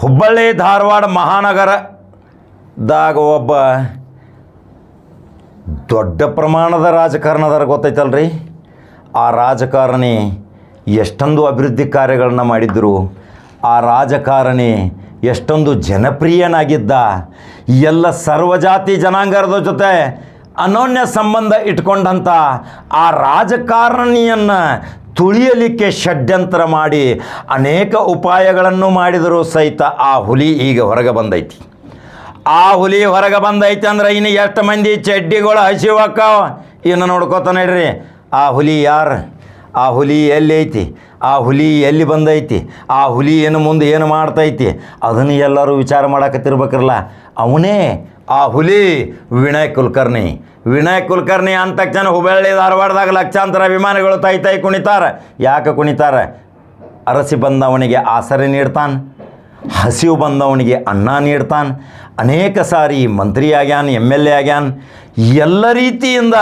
ಹುಬ್ಬಳ್ಳಿ, ಧಾರವಾಡ ಮಹಾನಗರದಾಗ ಒಬ್ಬ ದೊಡ್ಡ ಪ್ರಮಾಣದ ರಾಜಕಾರಣದಾರ ಗೊತ್ತೈತಲ್ರಿ? ಆ ರಾಜಕಾರಣಿ ಎಷ್ಟೊಂದು ಅಭಿವೃದ್ಧಿ ಕಾರ್ಯಗಳನ್ನ ಮಾಡಿದ್ದರು ಆ ರಾಜಕಾರಣಿ ಎಷ್ಟೊಂದು ಜನಪ್ರಿಯನಾಗಿದ್ದ ಎಲ್ಲ ಸರ್ವಜಾತಿ ಜನಾಂಗದ ಜೊತೆ ಅನೋನ್ಯ ಸಂಬಂಧ ಇಟ್ಕೊಂಡಂಥ ಆ ರಾಜಕಾರಣಿಯನ್ನು ತುಳಿಯಲಿಕ್ಕೆ ಷಡ್ಯಂತ್ರ ಮಾಡಿ ಅನೇಕ ಉಪಾಯಗಳನ್ನು ಮಾಡಿದರೂ ಸಹಿತ ಆ ಹುಲಿ ಈಗ ಹೊರಗೆ ಬಂದೈತಿ. ಆ ಹುಲಿ ಹೊರಗೆ ಬಂದೈತೆ ಅಂದ್ರೆ ಇನ್ನು ಎಷ್ಟು ಮಂದಿ ಚಡ್ಡಿಗಳು ಹಸಿವಕ್ಕಾವ ಇನ್ನು ನೋಡ್ಕೋತ ನಡ್ರಿ ಆ ಹುಲಿ ಯಾರು? ಆ ಹುಲಿ ಎಲ್ಲಿ ಐತಿ ಆ ಹುಲಿ ಎಲ್ಲಿ ಬಂದೈತಿ? ಆ ಹುಲಿ ಏನು ಮುಂದೆ ಏನು ಮಾಡ್ತೈತಿ? ಅದನ್ನು ಎಲ್ಲರೂ ವಿಚಾರ ಮಾಡಕತ್ತಿರ್ಬೇಕ್ರಲ್ಲ ಅವನೇ ಆ ಹುಲಿ ವಿನಯ್ ಕುಲಕರ್ಣಿ. ವಿನಯ್ ಕುಲಕರ್ಣಿ ಅಂದ ತಕ್ಷಣ ಹುಬ್ಬಳ್ಳಿ ಧಾರವಾಡದಾಗ ಲಕ್ಷಾಂತರ ಅಭಿಮಾನಿಗಳು ತೈ ತೈ ಕುಣಿತಾರೆ. ಯಾಕೆ ಕುಣಿತಾರೆ? ಅರಸಿ ಬಂದವನಿಗೆ ಆಸರೆ ನೀಡ್ತಾನೆ. ಹಸಿವು ಬಂದವನಿಗೆ ಅನ್ನ ನೀಡ್ತಾನೆ. ಅನೇಕ ಸಾರಿ ಮಂತ್ರಿ ಆಗ್ಯಾನ ಎಂ ಎಲ್ ಎ ಆಗ್ಯಾನ. ಎಲ್ಲ ರೀತಿಯಿಂದ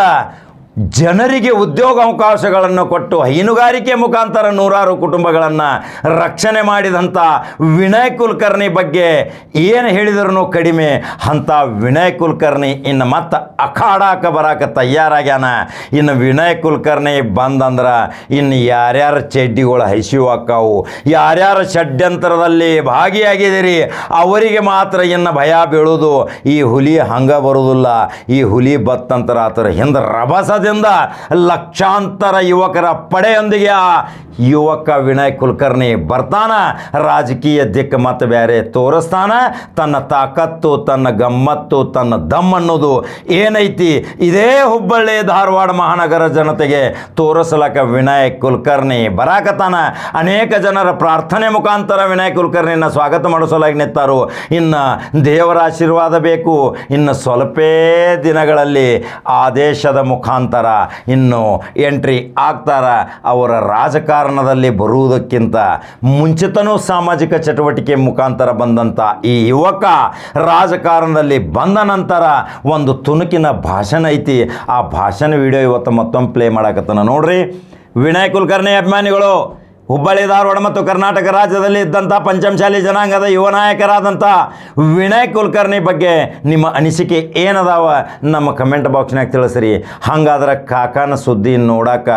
ಜನರಿಗೆ ಉದ್ಯೋಗಾವಕಾಶಗಳನ್ನು ಕೊಟ್ಟು ಹೈನುಗಾರಿಕೆ ಮುಖಾಂತರ ನೂರಾರು ಕುಟುಂಬಗಳನ್ನು ರಕ್ಷಣೆ ಮಾಡಿದಂಥ ವಿನಯ್ ಕುಲಕರ್ಣಿ ಬಗ್ಗೆ ಏನು ಹೇಳಿದ್ರು ಕಡಿಮೆ. ಅಂಥ ವಿನಯ್ ಕುಲಕರ್ಣಿ ಇನ್ನು ಮತ್ತೆ ಅಖಾಡಾಕ ಬರಾಕ ತಯಾರಾಗ್ಯಾನ. ಇನ್ನು ವಿನಯ್ ಕುಲಕರ್ಣಿ ಬಂದಂದ್ರೆ ಇನ್ನು ಯಾರ್ಯಾರ ಚಡ್ಡಿಗಳು ಹಸಿವು ಅಕ್ಕಾವು ಯಾರ್ಯಾರ ಷಡ್ಯಂತ್ರದಲ್ಲಿ ಭಾಗಿಯಾಗಿದ್ದೀರಿ ಅವರಿಗೆ ಮಾತ್ರ ಇನ್ನು ಭಯ ಬೀಳೋದು. ಈ ಹುಲಿ ಹಂಗ ಬರೋದಿಲ್ಲ. ಈ ಹುಲಿ ಬತ್ತಂತರ ಆತರ ಹಿಂದೆ ರಭಸದಿಂದ ಲಕ್ಷಾಂತರ ಯುವಕರ ಪಡೆಯೊಂದಿಗೆ ಆ ಯುವಕ ವಿನಯ್ ಕುಲಕರ್ಣಿ ಬರ್ತಾನ. ರಾಜಕೀಯ ದಿಕ್ಕು ಮತ್ತು ಬೇರೆ ತೋರಿಸ್ತಾನ. ತನ್ನ ತಾಕತ್ತು, ತನ್ನ ಗಮ್ಮತ್ತು, ತನ್ನ ದಮ್ ಅನ್ನೋದು ಏನೈತಿ? ಇದೇ ಹುಬ್ಬಳ್ಳಿ ಧಾರವಾಡ ಮಹಾನಗರ ಜನತೆಗೆ ತೋರಿಸಲಕ ವಿನಯ್ ಕುಲಕರ್ಣಿ ಬರಾಕತಾನ ಅನೇಕ ಜನರ ಪ್ರಾರ್ಥನೆ ಮುಖಾಂತರ ವಿನಯ್ ಕುಲಕರ್ಣಿನ ಸ್ವಾಗತ ಮಾಡಿಸಲಾಗಿ ನಿಂತಾರು. ಇನ್ನು ದೇವರ ಆಶೀರ್ವಾದ ಬೇಕು. ಇನ್ನು ಸ್ವಲ್ಪೇ ದಿನಗಳಲ್ಲಿ ಆದೇಶದ ಮುಖಾಂತರ ಇನ್ನು ಎಂಟ್ರಿ ಆಗ್ತಾರ. ಅವರ ರಾಜಕಾರಣದಲ್ಲಿ ಬರುವುದಕ್ಕಿಂತ ಮುಂಚಿತನೂ ಸಾಮಾಜಿಕ ಚಟುವಟಿಕೆ ಮುಖಾಂತರ ಬಂದಂಥ ಈ ಯುವಕ ರಾಜಕಾರಣದಲ್ಲಿ ಬಂದ ನಂತರ ಒಂದು ತುಣುಕಿನ ಭಾಷಣ ಐತಿ. ಆ ಭಾಷಣ ವಿಡಿಯೋ ಇವತ್ತು ಮತ್ತೊಮ್ಮೆ ಪ್ಲೇ ಮಾಡಕತ್ತಾನ ನೋಡ್ರಿ. ವಿನಯ್ ಕುಲಕರ್ಣಿ ಅಭಿಮಾನಿಗಳು ಹುಬ್ಬಳ್ಳಿ, ಧಾರವಾಡ ಮತ್ತು ಕರ್ನಾಟಕ ರಾಜ್ಯದಲ್ಲಿ ಇದ್ದಂಥ ಪಂಚಮಶಾಲಿ ಜನಾಂಗದ ಯುವ ನಾಯಕರಾದಂಥ ವಿನಯ್ ಕುಲಕರ್ಣಿ ಬಗ್ಗೆ ನಿಮ್ಮ ಅನಿಸಿಕೆ ಏನದಾವ? ನಮ್ಮ ಕಮೆಂಟ್ ಬಾಕ್ಸ್ನಾಗ ತಿಳಿಸ್ರಿ. ಹಂಗಾದ್ರೆ ಕಾಕಾನ ಸುದ್ದಿ ನೋಡಾಕ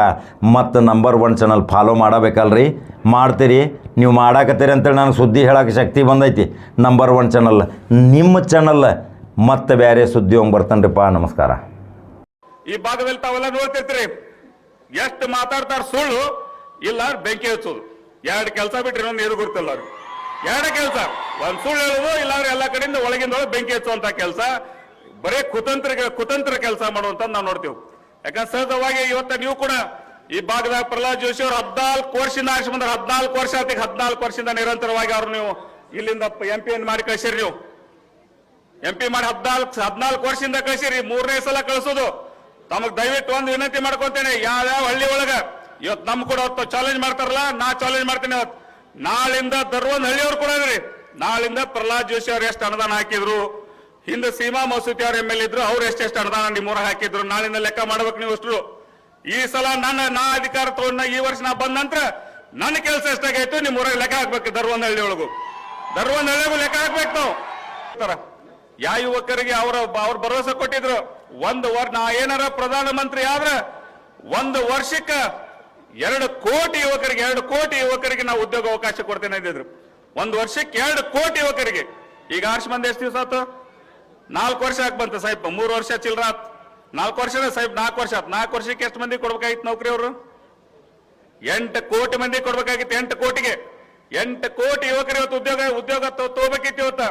ಮತ್ತು ನಂಬರ್ ಒನ್ ಚಾನಲ್ ಫಾಲೋ ಮಾಡಬೇಕಲ್ರಿ? ಮಾಡ್ತೀರಿ. ನೀವು ಮಾಡಾಕತ್ತೀರಿ ಅಂತೇಳಿ ನನಗೆ ಸುದ್ದಿ ಹೇಳೋಕೆ ಶಕ್ತಿ ಬಂದೈತಿ. ನಂಬರ್ ಒನ್ ಚಾನಲ್ ನಿಮ್ಮ ಚಾನಲ್ ಮತ್ತೆ ಬೇರೆ ಸುದ್ದಿ ಹೋಗಿ ಬರ್ತಾನ್ರಿಪ್ಪ. ನಮಸ್ಕಾರ. ಈ ಭಾಗದಲ್ಲಿ ತಾವೆಲ್ಲ ನೋಡ್ತಿರ್ತೀರಿ. ಎಷ್ಟು ಮಾತಾಡ್ತಾರ ಸುಳ್ಳು. ಇಲ್ಲ ಬೆಂಕಿ ಹಚ್ಚೋದು. ಎರಡು ಕೆಲಸ ಬಿಟ್ಟರೆ ಇನ್ನೊಂದು ಏನು ಗೊತ್ತಿಲ್ಲ ಅವ್ರು ಎರಡು ಕೆಲಸ. ಒಂದು ಸುಳ್ಳು ಹೇಳೋದು, ಇಲ್ಲಾಂದ್ರೆ ಎಲ್ಲ ಕಡೆಯಿಂದ ಒಳಗಿಂದ ಒಳಗೆ ಬೆಂಕಿ ಹಚ್ಚುವಂತ ಕೆಲಸ. ಬರೀ ಕುತಂತ್ರ ಕುತಂತ್ರ ಕೆಲಸ ಮಾಡುವಂತ ನಾವು ನೋಡ್ತೀವಿ. ಯಾಕಂದ್ರೆ ಸಹಜವಾಗಿ ಇವತ್ತ ನೀವು ಕೂಡ ಈ ಭಾಗದಾಗ ಪ್ರಹ್ಲಾದ್ ಜೋಶಿ ಅವರು ಹದ್ನಾಲ್ಕು ವರ್ಷದಿಂದ ಬಂದ್ರೆ ಹದಿನಾಲ್ಕು ವರ್ಷ ಆತಿಗೆ ಹದಿನಾಲ್ಕು ವರ್ಷದಿಂದ ನಿರಂತರವಾಗಿ ಅವ್ರು ನೀವು ಇಲ್ಲಿಂದ ಎಂ ಪಿ ಮಾಡಿ ಕಳಿಸಿರಿ ನೀವು. ಎಂ ಪಿ ಮಾಡಿ ಹದ್ನಾಲ್ಕು ಹದ್ನಾಲ್ಕು ವರ್ಷದಿಂದ ಕಳಿಸಿರಿ. ಮೂರನೇ ಸಲ ಕಳಿಸೋದು. ತಮಗೆ ದಯವಿಟ್ಟು ಒಂದು ವಿನಂತಿ ಮಾಡ್ಕೊತೇನೆ. ಯಾವ್ಯಾವ ಹಳ್ಳಿ ಒಳಗ ಇವತ್ತು ನಮ್ ಕೂಡ ಅವತ್ತು ಚಾಲೆಂಜ್ ಮಾಡ್ತಾರಲ್ಲ, ನಾ ಚಾಲೆಂಜ್ ಮಾಡ್ತೀನಿ ಅವತ್ತು ನಾಳಿಂದ ದರ್ವೊಂದ್ ಹಳ್ಳಿಯವ್ರು ಕೂಡ ಇದ್ರಿ. ನಾಳಿಂದ ಪ್ರಹ್ಲಾದ್ ಜೋಶಿ ಅವ್ರು ಎಷ್ಟು ಅನುದಾನ ಹಾಕಿದ್ರು. ಹಿಂದೆ ಸೀಮಾ ಮಸೂತಿ ಅವ್ರ ಎಂ ಎಲ್ ಇದ್ರು, ಅವ್ರು ಎಷ್ಟೆಷ್ಟು ಅನುದಾನ ನಿಮ್ಮೂರ ಹಾಕಿದ್ರು. ನಾಳಿಂದ ಲೆಕ್ಕ ಮಾಡ್ಬೇಕು ನೀವು ಅಷ್ಟು ಈ ಸಲ ನನ್ನ, ನಾ ಅಧಿಕಾರ ತಗೊಂಡ ಈ ವರ್ಷ ನಾ ಬಂದ ನಂತರ ನನ್ನ ಕೆಲಸ ಎಷ್ಟಾಗೈತು ನಿಮ್ಮ ಊರಾಗ ಲೆಕ್ಕ ಹಾಕ್ಬೇಕು ದರ್ವೊಂದ್ ಹಳ್ಳಿ ಒಳಗು ಹಳ್ಳಿಗೂ ಲೆಕ್ಕ ಹಾಕ್ಬೇಕು ನಾವು. ಯಾವ ಯುವಕರಿಗೆ ಅವರ, ಅವ್ರ ಭರವಸೆ ಕೊಟ್ಟಿದ್ರು. ಒಂದು ವರ್ಷ ನಾ ಏನಾರ ಪ್ರಧಾನ ಮಂತ್ರಿ ಆದ್ರೆ, ಒಂದು ವರ್ಷಕ್ಕ ಎರಡು ಕೋಟಿ ಯುವಕರಿಗೆ, ಎರಡು ಕೋಟಿ ಯುವಕರಿಗೆ ನಾವು ಉದ್ಯೋಗ ಅವಕಾಶ ಕೊಡ್ತೇನೆ ಅಂದಿದ್ರು. ಒಂದು ವರ್ಷಕ್ಕೆ ಎರಡು ಕೋಟಿ ಯುವಕರಿಗೆ. ಈಗ ಆರ್ಷ್ ಮಂದಿ ಎಷ್ಟು ದಿವಸ ಆತು? ನಾಲ್ಕು ವರ್ಷ ಆಗಿ ಬಂತು ಸಾಹಿಬ್? ಮೂರು ವರ್ಷ ಚಿಲ್ರ ಆತ್. ನಾಲ್ಕು ವರ್ಷ ಸಾಹಿಬ್, ನಾಲ್ಕು ವರ್ಷ ಆತ್. ನಾಲ್ಕು ವರ್ಷಕ್ಕೆ ಎಷ್ಟು ಮಂದಿ ಕೊಡ್ಬೇಕಾಗಿತ್ತು ನೌಕರಿ ಅವರು ಎಂಟು ಕೋಟಿ ಮಂದಿ ಕೊಡ್ಬೇಕಾಗಿತ್ತು, ಎಂಟು ಕೋಟಿಗೆ. ಎಂಟು ಕೋಟಿ ಯುವಕರು ಇವತ್ತು ಉದ್ಯೋಗ ಉದ್ಯೋಗ ತಗೋಬೇಕಿತ್ತು ಇವತ್ತ.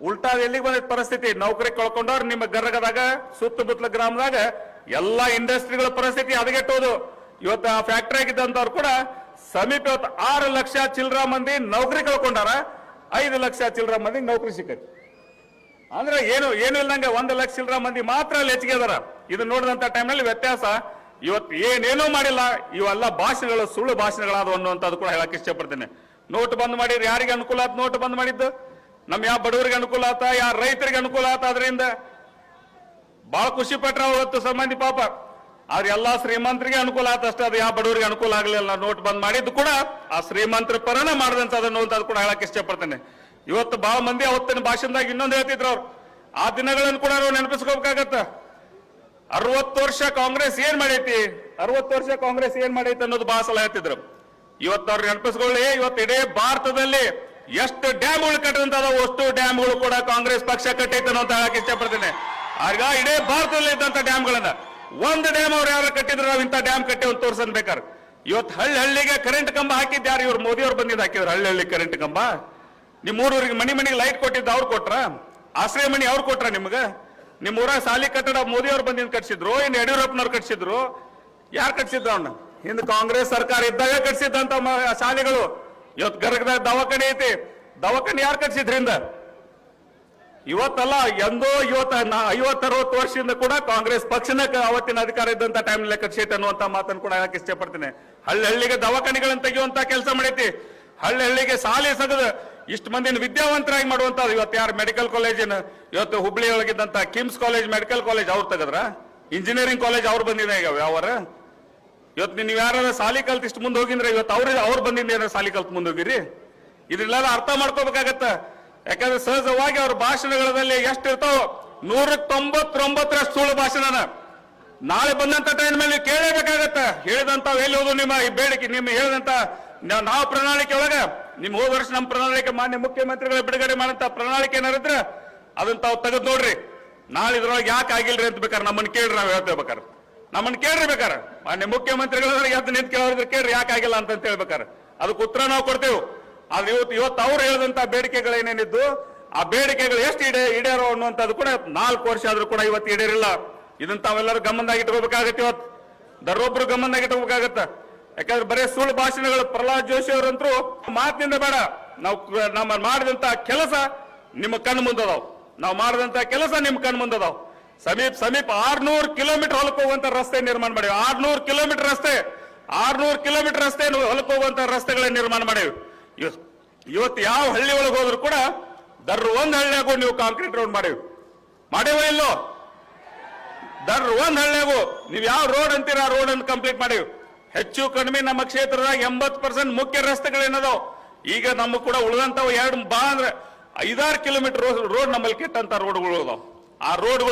ಉಲ್ಟಾ ಎಲ್ಲಿಗೆ ಬಂದ ಪರಿಸ್ಥಿತಿ? ನೌಕರಿ ಕಳ್ಕೊಂಡವ್ರು ನಿಮ್ಮ ಗರಗದಾಗ ಸುತ್ತಮುತ್ತಲ ಗ್ರಾಮದಾಗ, ಎಲ್ಲಾ ಇಂಡಸ್ಟ್ರಿಗಳ ಪರಿಸ್ಥಿತಿ ಹದಗೆಟ್ಟೋದು ಇವತ್ತು ಆ ಫ್ಯಾಕ್ಟರಿ ಆಗಿದ್ದಂತವ್ರು ಕೂಡ ಸಮೀಪ ಇವತ್ತು ಆರು ಲಕ್ಷ ಚಿಲ್ಲರ ಮಂದಿ ನೌಕರಿ ಕಳ್ಕೊಂಡಾರ, ಐದು ಲಕ್ಷ ಚಿಲ್ಲರ ಮಂದಿ ನೌಕರಿ ಸಿಕ್ಕೈತಿ. ಅಂದ್ರೆ ಏನು ಏನು ಇಲ್ಲಂಗೆ ಒಂದು ಲಕ್ಷ ಚಿಲ್ಲರ ಮಂದಿ ಮಾತ್ರ ಅಲ್ಲಿ ಹೆಚ್ಚಿಗೆ ಅದಾರ. ಇದು ನೋಡಿದಂತ ಟೈಮ್ನಲ್ಲಿ ವ್ಯತ್ಯಾಸ ಇವತ್ತು ಏನೇನೂ ಮಾಡಿಲ್ಲ, ಇವೆಲ್ಲ ಭಾಷೆಗಳು ಸುಳ್ಳು ಭಾಷಣಗಳಾದವು ಅನ್ನುವಂಥದ್ದು ಕೂಡ ಹೇಳಕ್ಕೆ ಇಷ್ಟಪಡ್ತೇನೆ. ನೋಟ್ ಬಂದ್ ಮಾಡಿದ್ರೆ ಯಾರಿಗೆ ಅನುಕೂಲ ಆತ ನೋಟ್ ಬಂದ್ ಮಾಡಿದ್ದು? ನಮ್ ಯಾವ ಬಡವರಿಗೆ ಅನುಕೂಲ ಆತ ಯಾರ ರೈತರಿಗೆ ಅನುಕೂಲ ಆತ ಅದರಿಂದ ಬಹಳ ಖುಷಿ ಪಟ್ರ ಅವತ್ತು ಸಂಬಂಧಿ ಪಾಪ. ಆದ್ರೆ ಎಲ್ಲಾ ಶ್ರೀಮಂತರಿಗೆ ಅನುಕೂಲ ಆತಷ್ಟೇ ಅದು ಯಾವ ಬಡವರಿಗೆ ಅನುಕೂಲ ಆಗಲಿಲ್ಲ ನೋಟ್ ಬಂದ್ ಮಾಡಿದ್ದು ಕೂಡ ಆ ಶ್ರೀಮಂತರ ಪರನ ಮಾಡಿದಂತ ಅದನ್ನು ಅಂತ ಕೂಡ ಹೇಳಕ್ ಇಷ್ಟಪಡ್ತೇನೆ. ಇವತ್ತು ಬಹಳ ಮಂದಿ ಅವತ್ತಿನ ಭಾಷಣದಾಗ ಇನ್ನೊಂದು ಹೇಳ್ತಿದ್ರು ಅವ್ರು. ಆ ದಿನಗಳನ್ನು ಕೂಡ ನಾವು ನೆನಪಿಸ್ಕೋಬೇಕಾಗತ್ತ. ಅರವತ್ತು ವರ್ಷ ಕಾಂಗ್ರೆಸ್ ಏನ್ ಮಾಡೈತಿ? ಅರವತ್ತು ವರ್ಷ ಕಾಂಗ್ರೆಸ್ ಏನ್ ಮಾಡೈತಿ ಅನ್ನೋದು ಬಹಳ ಸಲ ಹೇಳ್ತಿದ್ರು. ಇವತ್ತು ಅವ್ರು ನೆನಪಿಸ್ಕೊಳ್ಳಿ, ಇವತ್ತು ಇಡೀ ಭಾರತದಲ್ಲಿ ಎಷ್ಟು ಡ್ಯಾಮ್ಗಳು ಕಟ್ಟಿದಂತದವು ಅಷ್ಟು ಡ್ಯಾಮ್ಗಳು ಕೂಡ ಕಾಂಗ್ರೆಸ್ ಪಕ್ಷ ಕಟ್ಟೈತೆ ಅಂತ ಹೇಳಕ್ ಇಷ್ಟಪಡ್ತೇನೆ. ಆಗ ಇಡೀ ಭಾರತದಲ್ಲಿ ಇದ್ದಂತ ಡ್ಯಾಮ್ಗಳನ್ನ ಒಂದು ಡ್ಯಾಮ್ ಅವ್ರು ಯಾರು ಕಟ್ಟಿದ್ರು? ನಾವು ಇಂಥ ಡ್ಯಾಮ್ ಕಟ್ಟಿ ಒಂದು ತೋರ್ಸನ್ ಬೇಕಾರೆ. ಇವತ್ತು ಹಳ್ಳಿ ಹಳ್ಳಿಗೆ ಕರೆಂಟ್ ಕಂಬ ಹಾಕಿದ್ಯಾರು ಇವ್ರು ಮೋದಿ ಅವ್ರು ಬಂದಿದ್ದು ಹಾಕಿದ್ರು ಹಳ್ಳಿ ಹಳ್ಳಿ ಕರೆಂಟ್ ಕಂಬ. ನಿಮ್ಮ ಊರವ್ರಿಗೆ ಮನೆ ಮನೆಗೆ ಲೈಟ್ ಕೊಟ್ಟಿದ್ದು ಅವ್ರು ಕೊಟ್ರ? ಆಶ್ರಯ ಮನೆ ಅವ್ರು ಕೊಟ್ರ ನಿಮ್ಗೆ? ನಿಮ್ಮ ಊರಾಗ ಸಾಲಿ ಕಟ್ಟಡ ಮೋದಿ ಅವ್ರು ಬಂದಿದ್ದು ಕಟ್ಸಿದ್ರು ಇನ್ನು ಯಡಿಯೂರಪ್ಪನವ್ರು ಕಟ್ಸಿದ್ರು. ಯಾರು ಕಟ್ಸಿದ್ರು ಅವನ್ನ ಹಿಂದೆ ಕಾಂಗ್ರೆಸ್ ಸರ್ಕಾರ ಇದ್ದಾಗ ಕಟ್ಸಿದ್ದಂತ ಶಾಲೆಗಳು. ಇವತ್ತು ಗರ್ಗದಾಗ ದವಾಖಾನೆ ಐತಿ. ದವಾಖಾನೆ ಯಾರು ಕಟ್ಸಿದ್ರಿಂದ? ಇವತ್ತಲ್ಲ ಎಂದೋ ಇವತ್ತ ಐವತ್ತು ಅರವತ್ತು ವರ್ಷದಿಂದ ಕೂಡ ಕಾಂಗ್ರೆಸ್ ಪಕ್ಷನ ಅವತ್ತಿನ ಅಧಿಕಾರ ಇದ್ದಂತ ಲೆಕ್ಕ ಕಟ್ಸೈತೆ ಅನ್ನುವಂತ ಮಾತನ್ನು ಕೂಡ ಹೇಳಕ್ ಇಷ್ಟಪಡ್ತೀನಿ. ಹಳ್ಳಿ ಹಳ್ಳಿಗೆ ದವಾಖಾನೆಗಳನ್ನು ತೆಗೆಯುವಂತ ಕೆಲಸ ಮಾಡೈತಿ. ಹಳ್ಳಿ ಹಳ್ಳಿಗೆ ಸಾಲಿ ಸಗದ ಇಷ್ಟು ಮಂದಿನ ವಿದ್ಯಾವಂತರಾಗಿ ಮಾಡುವಂತ ಇವತ್ತು ಯಾರು ಮೆಡಿಕಲ್ ಕಾಲೇಜಿನ ಇವತ್ತು ಹುಬ್ಳಿ ಒಳಗಿದ್ದಂತ ಕಿಮ್ಸ್ ಕಾಲೇಜ್ ಮೆಡಿಕಲ್ ಕಾಲೇಜ್ ಅವ್ರು ತೆಗದ್ರ? ಇಂಜಿನಿಯರಿಂಗ್ ಕಾಲೇಜ್ ಅವ್ರು ಬಂದಿದೆ ಈಗ ಯಾವರ ಇವತ್ತು ನೀವು ಯಾರು ಸಾಲಿ ಕಲ್ತ್ ಇಷ್ಟು ಮುಂದೆ ಹೋಗಿದ್ರೆ ಇವತ್ತು ಅವ್ರ ಅವ್ರು ಬಂದಿದ್ದೆ ಸಾಲಿ ಕಲ್ತ್ ಮುಂದೆ ಹೋಗಿರಿ? ಇದನ್ನೆಲ್ಲ ಅರ್ಥ ಮಾಡ್ಕೋಬೇಕಾಗತ್ತ? ಯಾಕಂದ್ರೆ ಸಹಜವಾಗಿ ಅವ್ರ ಭಾಷಣಗಳಲ್ಲಿ ಎಷ್ಟು ನೂರ ತೊಂಬತ್ತೊಂಬತ್ತರಷ್ಟು ಸುಳ್ಳು ಭಾಷಣನ. ನಾಳೆ ಬಂದಂತ ಟೈಮ್ ಮೇಲೆ ಕೇಳಲೇಬೇಕಾಗತ್ತ ಹೇಳಿದಂತ ಎಲ್ಲಿ ಹೋದ್ರು ನಿಮ್ಮ ಈ ಬೇಡಿಕೆ, ನಿಮ್ಮ ಹೇಳಿದಂತ ನಾವು ಪ್ರಣಾಳಿಕೆ ಒಳಗ, ನಿಮ್ ಹೋದ ವರ್ಷ ನಮ್ಮ ಪ್ರಣಾಳಿಕೆ ಮಾನ್ಯ ಮುಖ್ಯಮಂತ್ರಿಗಳ ಬಿಡುಗಡೆ ಮಾಡಂತ ಪ್ರಣಾಳಿಕೆ ಏನಾರಿದ್ರೆ ಅದನ್ನ ತಾವು ತೆಗೆದು ನೋಡ್ರಿ. ನಾಳೆ ಇದ್ರೊಳಗೆ ಯಾಕೆ ಆಗಿಲ್ರಿ ಅಂತ ಬೇಕಾರೆ ನಮ್ಮನ್ನ ಕೇಳ್ರಿ, ನಾವು ಹೇಳ್ತೇವೆ ಬೇಕಾರೆ. ನಮ್ಮನ್ನ ಕೇಳ್ರಿ ಬೇಕಾರೆ. ಮಾನ್ಯ ಮುಖ್ಯಮಂತ್ರಿಗಳ ಎದ್ದು ನಿಂತು ಕೇಳಿದ್ರೆ ಕೇಳ್ರಿ ಯಾಕೆ ಆಗಿಲ್ಲ ಅಂತ ಹೇಳ್ಬೇಕಾರೆ. ಅದಕ್ಕೆ ಉತ್ತರ ನಾವು ಕೊಡ್ತೇವೆ. ಆದ್ರೆ ಇವತ್ತು ಇವತ್ತು ಅವ್ರು ಹೇಳಿದಂತ ಬೇಡಿಕೆಗಳು ಏನೇನಿದ್ದು ಆ ಬೇಡಿಕೆಗಳು ಎಷ್ಟು ಈಡೇ ಈಡೇರೋ ಅನ್ನುವಂಥದ್ದು ಕೂಡ ನಾಲ್ಕು ವರ್ಷ ಆದ್ರೂ ಕೂಡ ಇವತ್ತು ಈಡೇರಿಲ್ಲ. ಇದನ್ನ ತಾವೆಲ್ಲರೂ ಗಮನದಾಗ ಇಟ್ಕೋಬೇಕಾಗತ್ತೆ ಇವತ್ತು. ದರೊಬ್ರು ಗಮನದಾಗ ಇಟ್ಕೋಬೇಕಾಗತ್ತ. ಯಾಕಂದ್ರೆ ಬರೀ ಸುಳ್ಳು ಭಾಷಣಗಳು ಪ್ರಹ್ಲಾದ್ ಜೋಶಿ ಅವರಂತರೂ ಮಾತಿನಿಂದ ಬೇಡ. ನಾವು ನಮ್ಮ ಮಾಡಿದಂತ ಕೆಲಸ ನಿಮ್ಮ ಕಣ್ಣು ಮುಂದದಾವ್. ನಾವು ಮಾಡಿದಂತ ಕೆಲಸ ನಿಮ್ಮ ಕಣ್ಣು ಮುಂದದಾವ್. ಸಮೀಪ ಸಮೀಪ ಆರ್ನೂರು ಕಿಲೋಮೀಟರ್ ಹೋಗುವಂತ ರಸ್ತೆ ನಿರ್ಮಾಣ ಮಾಡಿವಿ. ಆರ್ನೂರು ಕಿಲೋಮೀಟರ್ ರಸ್ತೆ, ಆರ್ನೂರು ಕಿಲೋಮೀಟರ್ ರಸ್ತೆ ಹೊಲಕ್ಕೆ ಹೋಗುವಂತ ರಸ್ತೆಗಳನ್ನ ನಿರ್ಮಾಣ ಮಾಡಿವಿ. ಇವತ್ತು ಯಾವ ಹಳ್ಳಿ ಒಳಗೆ ಹೋದ್ರು ಕೂಡ ದರ್ ಒಂದ್ ಹಳ್ಳಿಯಾಗೂ ನೀವು ಕಾಂಕ್ರೀಟ್ ರೋಡ್ ಮಾಡಿವಿ ಮಾಡೇವ ಇಲ್ಲೋ? ದರ್ ಒಂದ್ ಹಳ್ಳಿಯಾಗೂ ನೀವು ಯಾವ ರೋಡ್ ಅಂತೀರ, ಆ ರೋಡ್ ಅನ್ನು ಕಂಪ್ಲೀಟ್ ಮಾಡಿವಿ ಹೆಚ್ಚು ಕಡಿಮೆ ನಮ್ಮ ಕ್ಷೇತ್ರದಾಗ ಎಂಬತ್ ಪರ್ಸೆಂಟ್ ಮುಖ್ಯ ರಸ್ತೆಗಳೇನದೋ ಈಗ ನಮ್ಮ ಕೂಡ ಉಳಿದಂತವು ಎರಡು ಬಾ ಅಂದ್ರೆ ಐದಾರು ಕಿಲೋಮೀಟರ್ ರೋಡ್ ನಮ್ಮಲ್ಲಿ ಕೆಟ್ಟಂತ ರೋಡ್ಗಳು ಅದಾವ. ಆ ರೋಡ್ಗಳು